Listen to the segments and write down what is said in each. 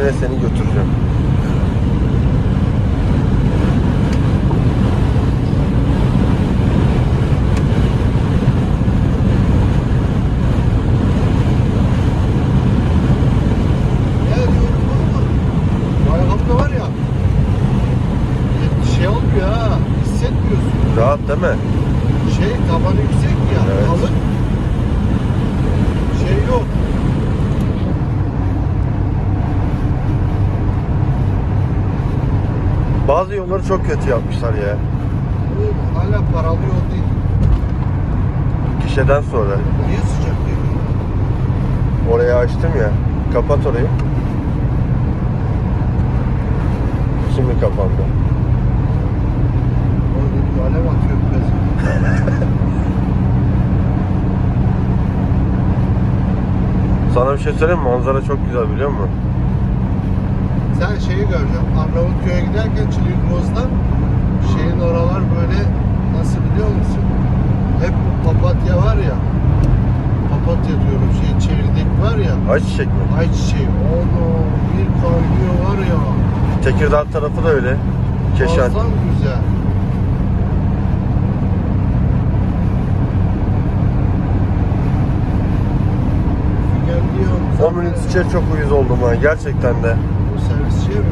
dahakine seni götüreceğim. Şey. Rahat değil mi? Şey tabanı yüksek ya Evet. kalın. Şey yok. Bazı yolları çok kötü yapmışlar ya. Hala paralı yol değil. Gişeden sonra. Niye sıcak değil? Orayı açtım ya. Kapat orayı. Şimdi kapandı. Dedim alev atıyor biraz. Sana bir şey söyleyeyim mi? Manzara çok güzel biliyor musun? Sen şeyi göreceksin. Arnavutköy'e giderken Çilikboz'dan şeyin oralar böyle nasıl biliyor musun? Hep papatya var ya. Papatya diyorum şey çekirdek var ya. Ayçiçek mi? Ayçiçeği. Onu bir kaynıyor var ya. Tekirdağ tarafı da öyle. Keşan. Muazzam güzel. Geliyorum. O minibüsçiye çok uyuz oldum ha gerçekten de. Servisçiye mi?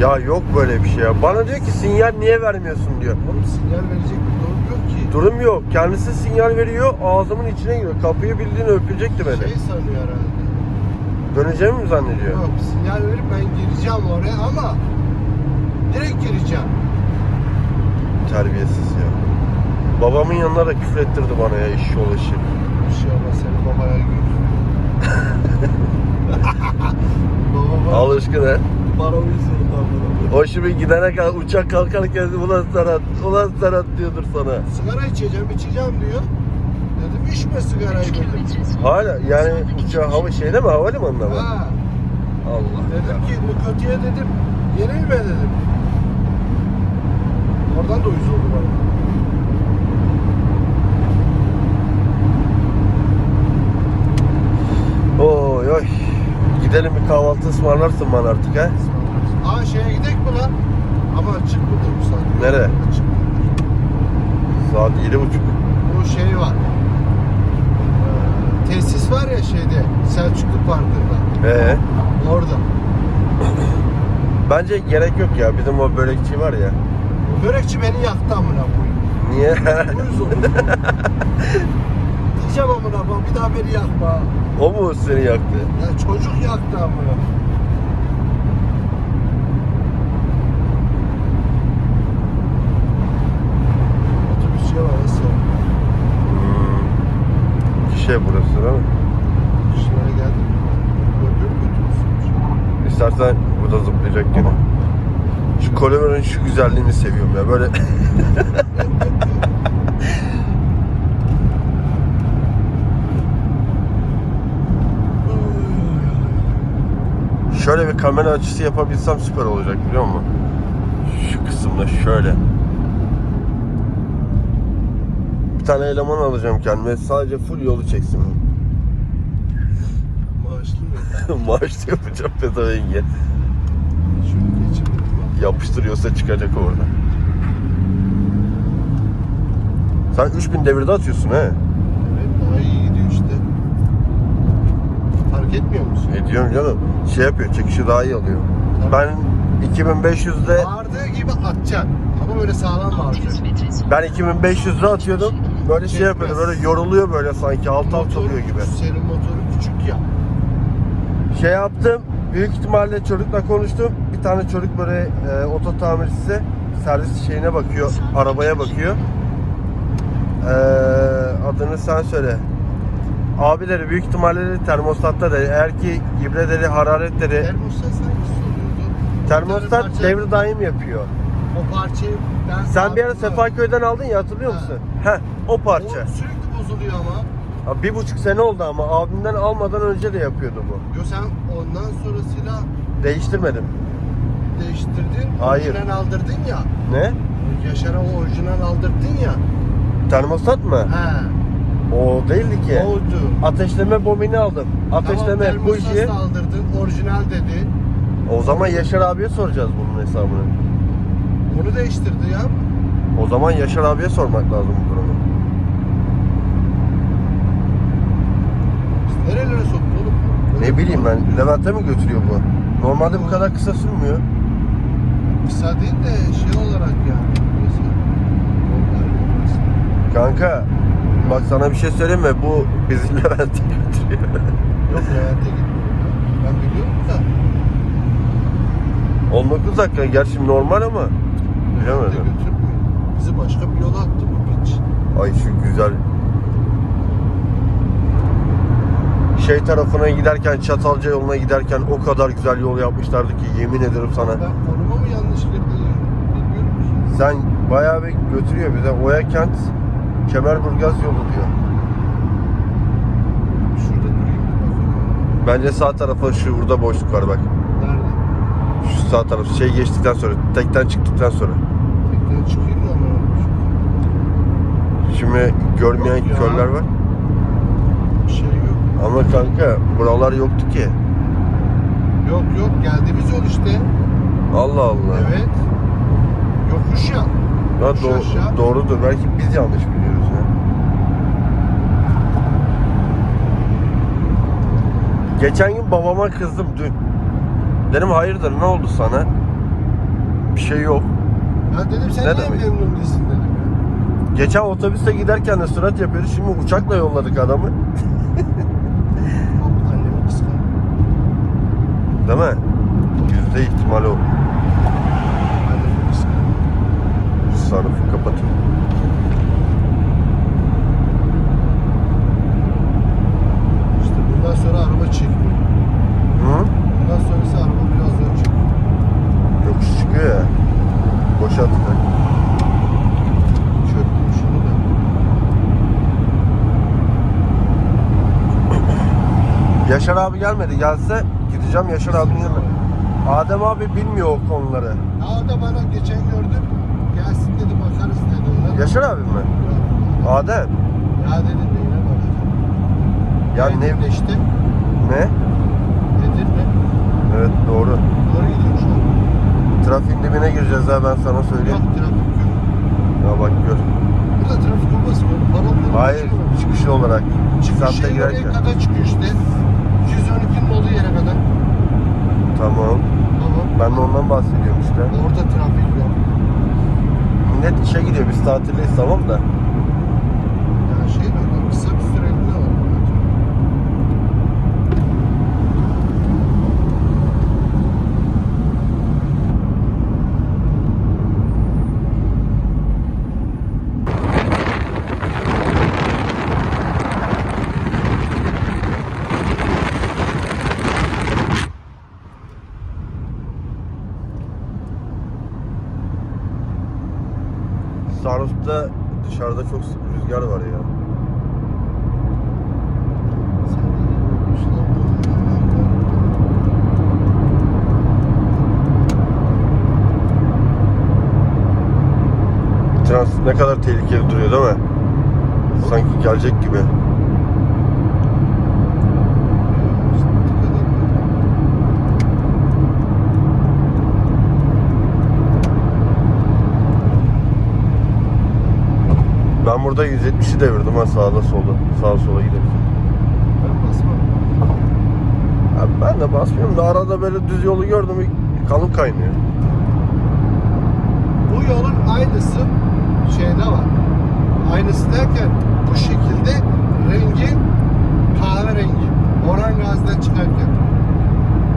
Ya yok böyle bir şey ya. Bana diyor ki sinyal niye vermiyorsun diyor. Oğlum sinyal verecek bir durum yok ki. Durum yok. Kendisi sinyal veriyor. Ağzımın içine giriyor. Kapıyı bildiğini öpecekti beni. Şey sanıyor herhalde. Döneceğimi mi zannediyor? Yok sinyal verip ben gireceğim oraya ama direkt gireceğim. Terbiyesiz ya. Babamın yanına da küfür ettirdi bana ya iş yol işi. Bir şey olmaz seni babaya gör. Baba Al aşkına. paramı istiyordu amına. O şimdi gidene kadar uçak kalkarken ulan Serhat, ulan Serhat diyordur sana. Sigara içeceğim içeceğim diyor. Dedim içme sigarayı dedim. Hala yani uçağı hava şeyde mi havalimanında mı? Ha. Allah. Dedim ki Nikoti'ye dedim yenilme dedim. Oradan da uyuz oldu bana. Oy oy. Gidelim bir kahvaltı ısmarlarsın bana artık ha. Aa şeye gidek mi lan? Ama açık mıdır bu saat? Nereye? Saat yedi buçuk. Bu şey var. Ee, tesis var ya şeyde Selçuklu Parkı'nda. Ee, Orada. bence gerek yok ya. Bizim o börekçi var ya. Börekçi beni yaktı amına koyayım. Niye? Uyuz oldum. Diyeceğim amına koyayım bir daha beni yakma. o mu seni yaktı? Ya çocuk yaktı amına. Otobüsçüye var nasıl? Hmm. Şey burası değil mi? Şuraya geldim. Gördün mü otobüsü? İstersen burada zıplayacak gene. Şu Kolover'ın şu güzelliğini seviyorum ya. Böyle şöyle bir kamera açısı yapabilsem süper olacak biliyor musun? Şu kısımda şöyle. Bir tane eleman alacağım kendime. Sadece full yolu çeksin. Maaşlı mı? Maaşlı yapacağım bak. Yapıştırıyorsa çıkacak orada. Sen 3000 devirde atıyorsun he. Evet daha iyi gidiyor işte. Fark etmiyor musun? Ne diyorum canım? Şey yapıyor, çekişi daha iyi alıyor. Ben 2500'de Bağırdığı gibi atacaksın. Ama böyle sağlam bağıracaksın. ben 2500'de atıyordum. Böyle şey yapıyordu, böyle yoruluyor böyle sanki alt alt oluyor gibi. Senin motoru küçük ya. Şey yaptım, büyük ihtimalle çocukla konuştum. Bir tane çocuk böyle e, oto tamircisi servis şeyine bakıyor, arabaya bakıyor. E, adını sen söyle. Abileri büyük ihtimalle termostatta dedi. Eğer ki ibreleri, hararetleri, Termostat hangisi oluyordu? Bir termostat devri daim yapıyor. O parçayı ben Sen bir ara sağdım. Sefaköy'den aldın ya hatırlıyor Ha. musun? Heh, o parça. O sürekli bozuluyor ama. Ha, Bir buçuk sene oldu ama abimden almadan önce de yapıyordu bu. Yo sen ondan sonrasıyla Değiştirmedim. değiştirdin. Hayır. Orijinal aldırdın ya. Ne? Yaşar'a o orijinal aldırdın ya. Termostat mı? He. O değildi ki. Oldu. Ateşleme bobini aldım. Ateşleme tamam, buji. termostas aldırdın. Orijinal dedi. O zaman Yaşar abiye soracağız bunun hesabını. Onu değiştirdi ya. O zaman Yaşar abiye sormak lazım bu durumu. Biz nerelere soktu oğlum? Ne bileyim ben Levent'e mi götürüyor bu? Normalde bu kadar kısa sürmüyor. Kısa değil de şey olarak yani. Kanka bak sana bir şey söyleyeyim mi? Bu bizi Levent'e götürüyor. Yok Levent'e gitmiyor. Ben biliyorum da. 19 dakika gerçi normal ama. Levent'e Bilemedim. götürmüyor. Bizi başka bir yola attı bu piç. Ay şu güzel. Şey tarafına giderken Çatalca yoluna giderken o kadar güzel yol yapmışlardı ki yemin ederim sana. Ben konuma mı yanlış ki. Sen bayağı bir götürüyor bize. Oya Kent Kemerburgaz yolu diyor. Şurada durayım. Bence sağ tarafa şu burada boşluk var bak. Nerede? Şu sağ taraf şey geçtikten sonra tekten çıktıktan sonra. Tekrar çıkayım da ama. Şimdi görmeyen Yok ya. körler var. Bir şey yok. Ama kanka buralar yoktu ki. Yok yok geldiğimiz yol işte. Allah Allah. Evet. Yokuş ya. Ha, do- aşağı. doğrudur. Belki biz yanlış biliyoruz ya. Geçen gün babama kızdım dün. Dedim hayırdır ne oldu sana? Bir şey yok. Ya dedim sen Ne niye demek? memnun değilsin dedim ya. Geçen otobüste giderken de sürat yapıyoruz. Şimdi uçakla yolladık adamı. Değil mi? Yüzde ihtimal o. Sarıfı kapatın. İşte bundan sonra çekmiyor. Hı? Bundan sonrası araba biraz daha çekiyor. Yokuş çıkıyor ya. Boşa atacak. Çöktüm şunu da. Yaşar abi gelmedi. Gelse gideceğim Yaşar abinin yanına. Adem abi bilmiyor o konuları. Ya o da bana geçen gördüm. Gelsin dedi bakarız dedi ona. Yaşar abi mi? Adem. Ya dedim neyine bakacağım. Ya ne? İşte. Ne? Edirne. Evet doğru. Doğru gidiyor şu an. Trafiğin dibine gireceğiz ha ben sana söyleyeyim. trafik yok. Ya bak gör. Burada trafik olmaz mı? Paramla Hayır çıkış olarak. Saatte Şey oraya girerken. kadar çıkıyor işte. 212'nin olduğu yere kadar. Tamam. Tamam. Ben de ondan bahsediyorum işte. Orada trafik yok. Millet işe gidiyor biz tatildeyiz tamam da. Sarnıf'ta dışarıda çok rüzgar var ya. Trans ne kadar tehlikeli duruyor değil mi? Sanki gelecek gibi. Ben burada 170'i devirdim ha sağda solda. Sağa sola gideriz. Ben basmam. Abi ben de basmıyorum da arada böyle düz yolu gördüm kanım kaynıyor. Bu yolun aynısı şeyde var. Aynısı derken bu şekilde rengi kahverengi. Orhan Gazi'den çıkarken.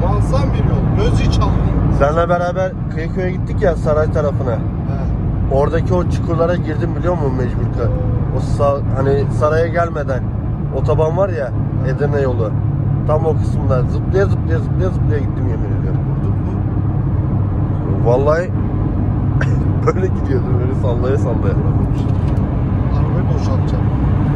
Muazzam bir yol. Göz hiç almıyor. Seninle beraber Kıyıköy'e gittik ya saray tarafına. Oradaki o çukurlara girdim biliyor musun mecbur O sağ, hani saraya gelmeden otoban var ya Edirne yolu. Tam o kısımda zıplaya zıplaya zıplaya zıplaya gittim yemin ediyorum. Vallahi böyle gidiyordu böyle sallaya sallaya. Arabayı boşaltacağım.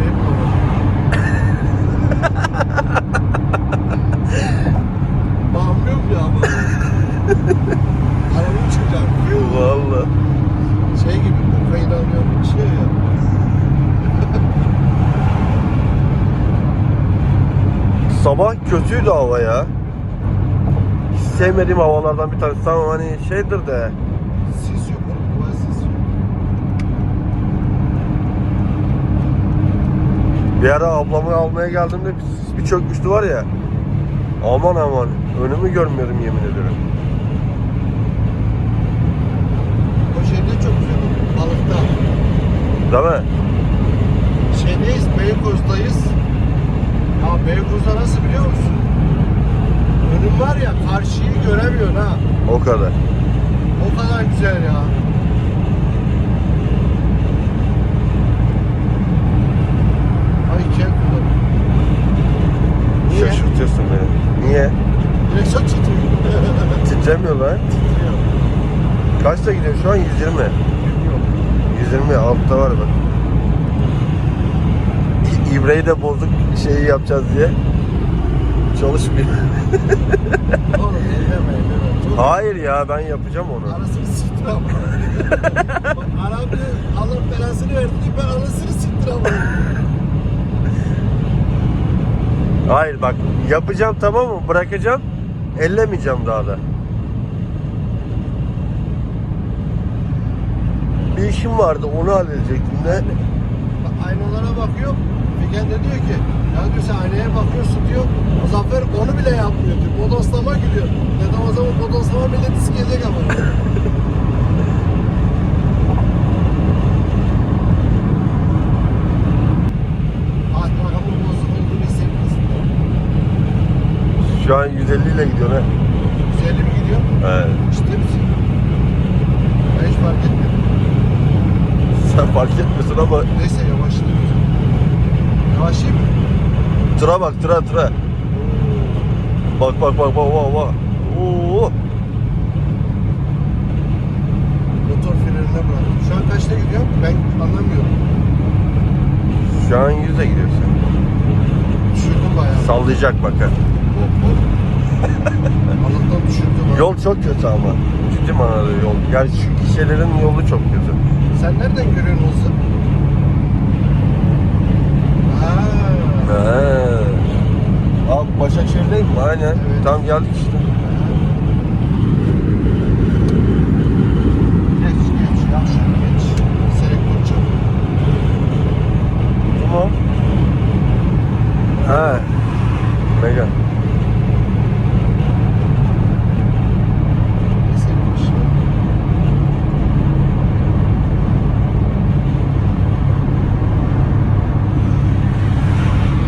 Benim Bağımlıyorum ya ama. Araba çıkacak. Kötüydü hava ya. Hiç sevmediğim havalardan bir tanesi. Tamam hani şeydir de. Sis yok oğlum. Duvar sis yok. Bir ara ablamı almaya geldiğimde bir, bir çökmüştü var ya. Aman aman. Önümü görmüyorum yemin ederim. O şeyde çok güzel olur. Balıkta. Değil mi? Şeydeyiz, Beykoz'dayız. Ya Beykoz'da nasıl biliyor musun? Önüm var ya karşıyı göremiyorsun ha. O kadar. O kadar güzel ya. Ay. Niye? Şaşırtıyorsun beni. Niye? Direksiyon titriyor. Titremiyor lan. Titriyor. Kaçta gidiyor şu an? 120. Bilmiyorum. 120 altta var bak. İbreyi de bozuk şeyi yapacağız diye. Çalışmıyor. Oğlum elleme elleme. Çok Hayır ya ben yapacağım onu. Anasını siktir ama. Arap Allah belasını verdi ben anasını siktir ama. Hayır bak yapacağım tamam mı? Bırakacağım. Ellemeyeceğim daha da. Bir işim vardı onu halledecektim de. Aynalara bakıyor. Figen de diyor ki ya diyor sen aynaya bakıyorsun diyor. Muzaffer onu bile yapmıyor diyor. Bodoslama gülüyor. Dedim o zaman bodoslama milleti sikecek ama. Şu an 150 ile gidiyor ne? 150 mi gidiyor? Evet. Ciddi misin? Ben hiç fark etmiyorum. Sen fark etmiyorsun ama Neyse yavaşlıyoruz. Yavaşlayayım mı? tıra bak tıra tıra. Bak bak bak bak bak bak. Oo. Motor frenine bıraktım. Şu an kaçta gidiyor? Ben anlamıyorum. Şu an 100'e gidiyorsun. Düşürdüm bayağı. Sallayacak bak ha. Hop hop. Düşürdüm. ha. Yol çok kötü ama. Ciddi manada yol. Yani şu kişilerin yolu çok kötü. Sen nereden görüyorsun Oğuz'u? Ha. He. Abi Başakşehir'deyim mi? Aynen. Evet. Tam geldik işte. Geç geç. Yavşak geç. Selektör çabuk. Tamam. He. Mega. Neyse bir şey.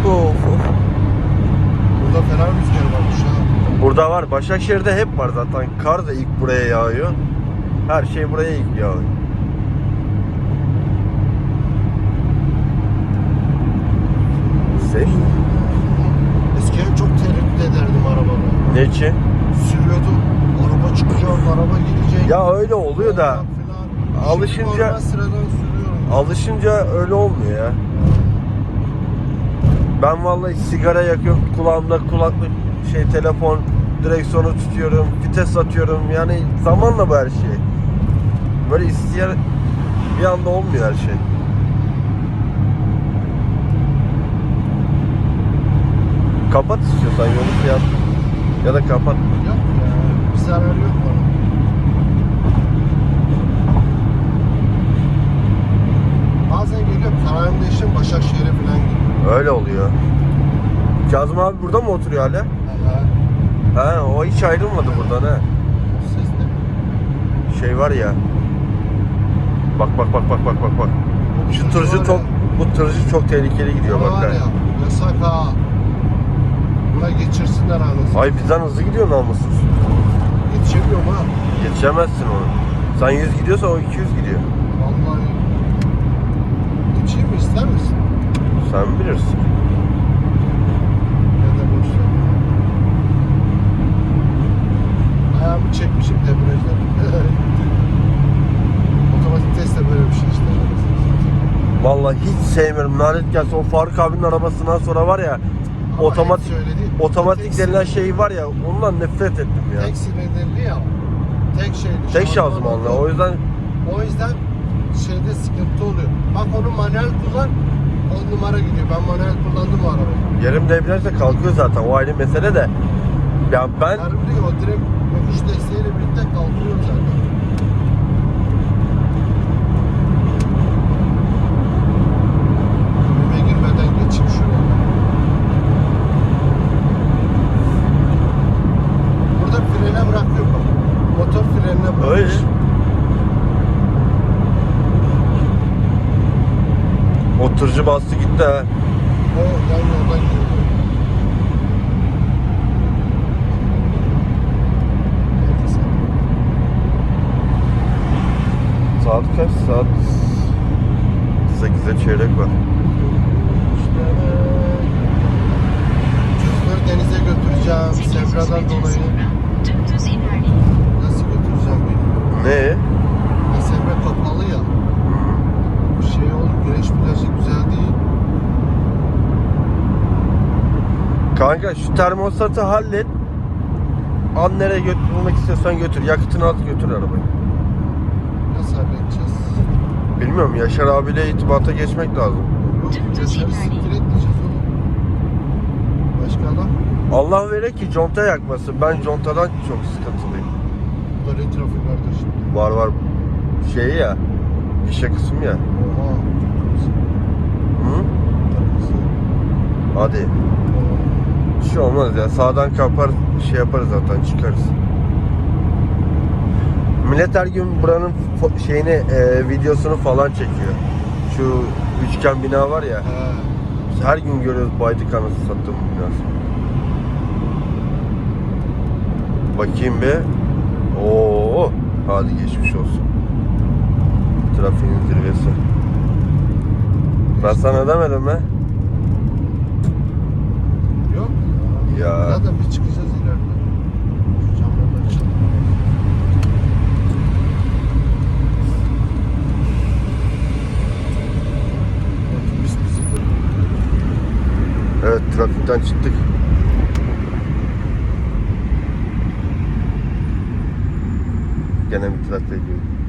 Of of. Burada fena rüzgar varmış ha. Burada var. Başakşehir'de hep var zaten. Kar da ilk buraya yağıyor. Her şey buraya ilk yağıyor. Seç. Eskiden çok tereddüt ederdim arabada. Ne için? Sürüyordum. Araba çıkacak, araba gidecek. Ya öyle oluyor da Falan alışınca- alışınca öyle olmuyor ya. Ben vallahi sigara yakıyorum. Kulağımda kulaklık şey telefon direksiyonu tutuyorum. Vites atıyorum. Yani zamanla bu her şey. Böyle isteyen bir anda olmuyor her şey. Kapat istiyorsan yolu fiyat. Ya da kapat. Yok ya. Bir zarar yok bana. Bazen geliyorum kararımda işim Başakşehir'e falan gidiyor. Öyle oluyor. Kazım abi burada mı oturuyor hala? Aha. Ha o hiç ayrılmadı buradan ha. Şey var ya. Bak bak bak bak bak bak bak. Şu tırcı çok bu tırcı çok tehlikeli gidiyor bak var ya, yasak ha. Buna geçirsinler anasını. Ay bizden hızlı gidiyor namussuz. Yetişemiyorum ha. Yetişemezsin onu. Sen 100 gidiyorsa o 200 gidiyor. Vallahi. Geçeyim mi ister misin? Sen bilirsin. Ya da boş ver. Ayağımı çekmişim debriyajdan. Otomatik testte böyle bir şey işte. Vallahi hiç sevmiyorum. Lanet gelsin o Faruk abinin arabasından sonra var ya Ama otomatik hepsi öyle değil. otomatik denilen şey var ya ondan nefret ettim ya. Tek silindirli ya. Tek şeyli. Tek şanzıman şanzımanla. oldu. O yüzden O yüzden şeyde sıkıntı oluyor. Bak onu manuel kullan. 10 numara gidiyor. Ben manuel kullandım o arabayı. Yarım debriyajla kalkıyor zaten. O ayrı mesele de. Ya ben Harbi değil, o direkt yokuş desteğiyle birlikte kalkıyor zaten. Kulübe girmeden geçeyim şuraya. Burada frene bırakıyor bak. Motor frenine bırakıyor. öyle. Oturucu bastı gitti ha. O yan yoldan gidiyor. Neyse. Saat kaç? Saat 8'e çeyrek var. İşte Çocukları denize götüreceğim. 800 Sevradan metre dolayı nasıl götüreceğim bilmiyorum. Ne? Ya Sevra kapalı ya. Bir şey olur güneş plajı güzel değil. Kanka şu termostatı hallet. An nereye götürmek istiyorsan götür. Yakıtını at götür arabayı. Nasıl halledeceğiz? Bilmiyorum Yaşar abiyle itibata geçmek lazım. Başka adam? Allah vere ki conta yakmasın. Ben contadan çok sıkıntılıyım. Böyle trafik vardır şimdi. Var var şey ya. Gişe kısmı ya. Oha. Hı? Hadi. Bir şey olmaz ya. Sağdan kapar şey yaparız zaten çıkarız. Millet her gün buranın şeyini e, videosunu falan çekiyor. Şu üçgen bina var ya. He. Her gün görüyoruz baydık anası sattığım binası. Bakayım bir. Oo, hadi geçmiş olsun. Trafiğin zirvesi. Ben sana demedim mi? Yok Ya. Zaten bir çıkacağız ileride. Şu camları açalım. Otobüs bizi bırakıyor. Evet trafikten çıktık. Gene bir trafiğe girdik.